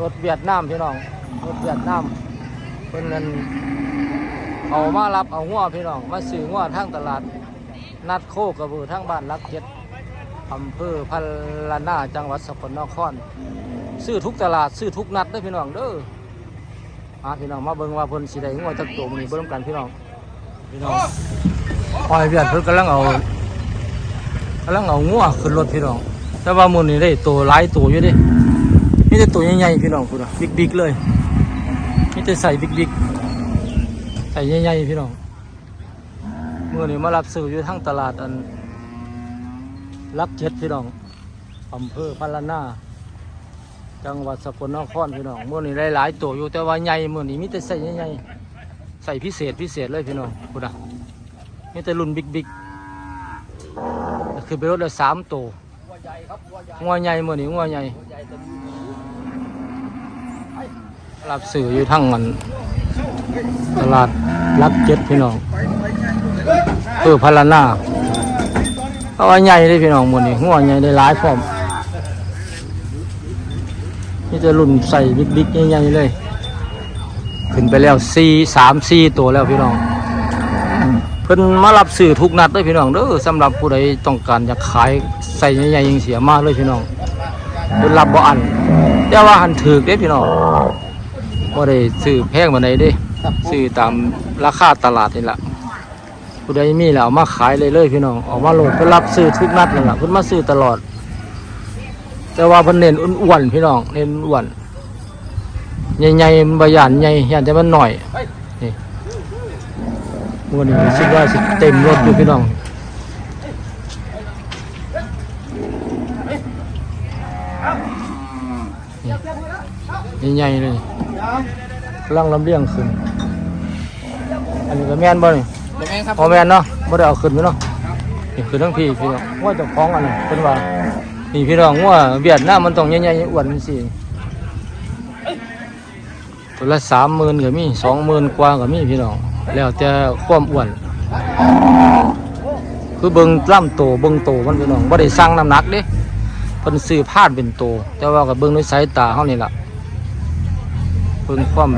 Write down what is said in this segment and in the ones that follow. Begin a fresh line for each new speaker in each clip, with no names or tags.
รถเวียดนามพี่น้องรถเวียดนามเพิ่นนั่นเอามารับเอางัวพี่น้อง มาซื้องัวทางตลาด นัดโคกระบือทางบ้านรักเจ็ดอำเภอพันลานาจังหวัดสกลนครซื้อทุกตลาดซื้อทุกนัดเด้พี่น้องเด้อมาพี่น้องมาเบิ่งว่าเพิ่นสิได้งัวจักตัวมื้อนี้เบิ่งกันพี่น้องพี่น้องหอยเวียดเพิ่นกำลังเอากำลังเอางัวขึ้นรถพี่น้อง แต่ว่ามื้อนี้ได้ตัวหลายตัวอยู่ดิมี แต่ตัวใหญ่ๆพี่น้องพุ่นน่ะบิ๊กๆเลยมีแต่ใส่บิ๊กๆใส่ใหญ่ๆพี่น้องเมื่อนี้มารับซื้ออยู่ทั้งตลาดอันรักเจ็ดพี่น้องอำเภอพันลนาจังหวัดสกลนครพี่น้องเมื่อนี้หลายๆตัวอยู่แต่ว่าใหญ่เมื่อนี้มีแต่ใส่ใหญ่ๆใส่พิเศษพิเศษเลยพี่น้องพุดะมีแต่รุ่นบิ๊กบิ๊กคือไปรถละสามตัวงัวใหญ่เมื่อนี้งัวใหญ่ รับซื้ออยู่ทั้งมันตลาดรักเจ็ดพี่น้องเออพารานาเอาว่าใหญ่เลยพี่น้องหมดนี่หัวใหญ่ได้หลายพร้อมนี่จะรุ่นใส่บิ๊กๆใหญ่ๆเลย ขึ้นไปแล้วสี่สามสี่ตัวแล้วพี่น้องเพิ่นมารับสื่อทุกนัดเลยพี่น้องเด้อสำหรับผู้ใดต้องการอยากขายใส่ใหญ่ๆยังเสียมากเลยพี่น้องเพิ่นรับบ่อันแต่ว่าหันถือเด้พี่น้อง บ่ได้ซื้อแพงมาไหนเด้ซื้อตามราคาตลาดนี่แหละผู้ใดมีแล้วเอามาขายเลยเลยพี่น้องออกมาโหลดเพื่อรับซื้อทุกนัดนั่นแหละเพิ่นมาซื้อตลอด แต่ว่าเพิ่นเน้นอ้วนๆพี่น้องเน้นอ้วนใหญ่ๆมันบยานใหญ่ยันแต่มันหน่อยนี่วันนี้คิดว่าสิเต็มรถอยู่พี่น้อง นี่ใหญ่ๆเลยกำลังลำเลียงขึ้น อันนี้ก็แม่นบ่นี่
บ่แม่นครับ
พอแม่นเนาะบ่ได้เอาขึ้นไปเนาะนี่คือทั้งพี่พี่น้องว่าเจ้าของอันนี้เป็นว่านี่พี่น้องว่าเวียดนามมันต้องใหญ่ๆอ้วนจังซี่ตัวละสามหมื่นก็มีสองหมื่นกว่าก็มีพี่น้องแล้วแต่ความอ้วน คือเบิ่งลำโตเบิ่งโตมันพี่น้องบ่ได้สั่งน้ำหนักเด้ เพิ่นซื้อพาดเป็นโต แต่ว่าก็เบิ่งด้วยสายตาเฮานี่ล่ะเบิ่งความ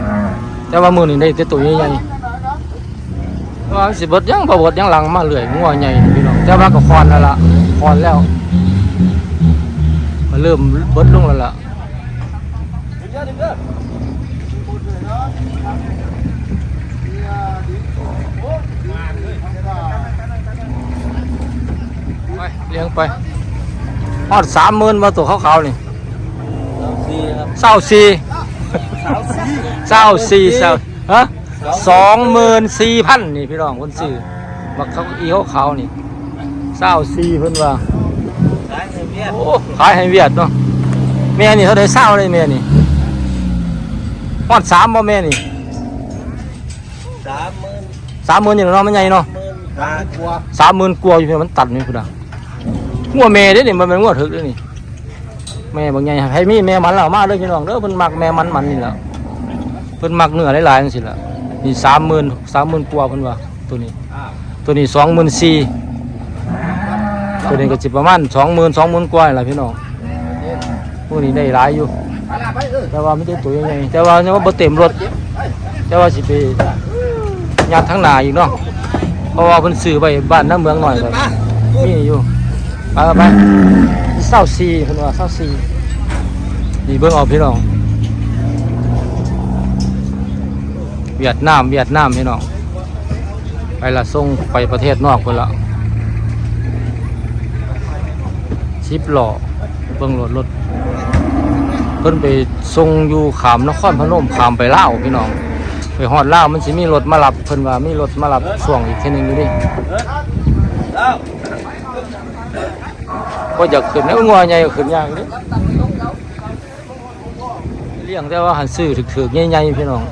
แต่ว่ามือนี้ได้แต่ตัวใหญ่ๆว่าสิเบดยังบ่เบดยังหลังมาเรื่อยงัวใหญ่พี่น้องแต่ว่าก็คอนแล้วล่ะคอนแล้วมันเริ่มเบิดลงแล้วล่ะไปเลี้ยงไป ฮอดสามหมื่นมาตัวขาวๆนี่
สี่ครับ
เศร้าสี่เศร้าสี่เศร้าฮะสองหมื่นสี่พันนี่พี่น้องคนซื้อบักเขาอีเขาเขาวนี่เศร้าสี่เพิ่นว่า
ขายให้เมีย
โอ้ขายให้เวียดเนาะแม่นี่เขาได้เศร้าเลยแม่นี่ฮอดสามบ่แม่นี่
สามหมื่น
สามหมื่นอย่างเนาะมันใหญ่เนาะ
หมื่นบาทกว่า
สามหมื่นกว่าอยู่พี่มันตัดนี่พุ่นอะ งัวแม่เด้นี่มันเป็นงัวถึกเด้นี่แม่บางใหญ่ให้มีแม่มันแล้วมาเด้อพี่น้องเด้อเพิ่นมักแม่มันมันนี่แหละเพิ่นมักเนื้อหลายๆจังซี่ล่ะนี่สามหมื่นสามหมื่นกว่าเพิ่นว่าตัวนี้ ตัวนี้สองหมื่นสี่ตัวนี้ก็จิประมาณสองหมื่นสองหมื่นกว่าแหละพี่น้องพวกนี้ได้หลายอยู่ แต่ว่าไม่ได้ตัวใหญ่ๆแต่ว่าเนี่ยว่าบ่เต็มรถ แต่ว่าสิไปยัดทั้งหนาอีกเนาะเพราะว่าเพิ่นซื้อไปบ้านน้ำเมืองหน่อยก็มีอยู่ ไปไปเศร้าซีเพิ่นว่าเศร้าซีดีเบิ่งเอาพี่น้อง เวียดนามเวียดนามพี่น้อง ไปละส่งไปประเทศนอกคนละชิปหล่อเบิ่งรถรถเพิ่นไปส่งอยู่ขามนครพนมขามไปเลาพี่น้อง ไปฮอดเลามันสิมีรถมารับเพิ่นว่ามีรถมารับช่วงอีกทีหนึงอยู่ดิ ก็อยากขึ้นแล้วงัวใหญ่ก็ขึ้นยากเลยเลี้ยงแต่ว่าหันซื้อถึกๆใหญ่ๆพี่น้อง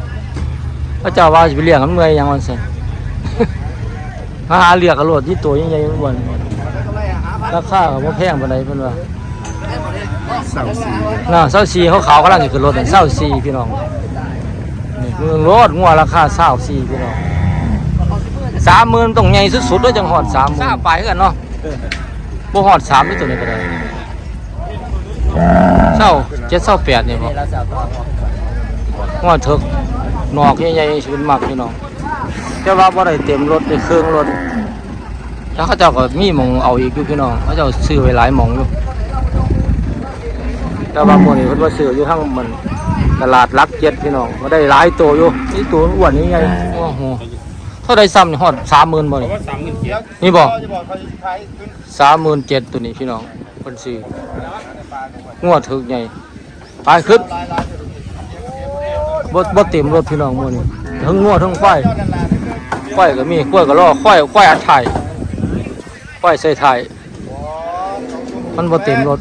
พระเจ้าว่าสิไปเลี้ยงมันเมื่อยหยังวันซั่นหาเรียกกระโดดที่ตัวใหญ่ๆอ้วนราคาก็บ่แพงปานใดเพิ่นว่า
สามสี่
น่ะเศร้าซีเขาขาวกำลังจะขึ้นรถเศร้าซีพี่น้องนี่คือรถงัวราคาเศร้าซีพี่น้องสามหมื่นต้องใหญ่สุดๆด้วยจังหอดสามหมื่นไปกันเนาะ บ่หอดสามนี่ตัวนี้ก็ได้เศร้าเศร้าเจ็ดเศร้าแปดนี่บ่
นี่เราจะเอาตัวออก
ว่าเถิกนอกใหญ่ๆสิเป็นมักพี่น้องแต่ว่าบ่ได้เต็มรถได้เครื่องรถแล้วเขาเจ้าก็มีหมองเอาอีกอยู่พี่น้องเขาเจ้าซื้อไว้หลายหมองอยู่แต่ว่าพวกนี้เพิ่นว่าซื้ออยู่ทั้งมันตลาดรักเจ็ดพี่น้องก็ได้หลายตัวอยู่นี่ตัวอ้วนนี่ไงโอ้โห เท่าใดซ้ำนี่ฮอด30,000บ่นี่นี่บ่37,000ตัวนี้พี่น้องเพิ่นซื้องวดถึกใหญ่ไปขึ้นบ่บ่เต็มรถพี่น้องมื้อนี้ทั้งงัวทั้งควายควายก็มีควายก็รอควายควายอัดไทยควายใส่ไทยมันบ่เต็มรถ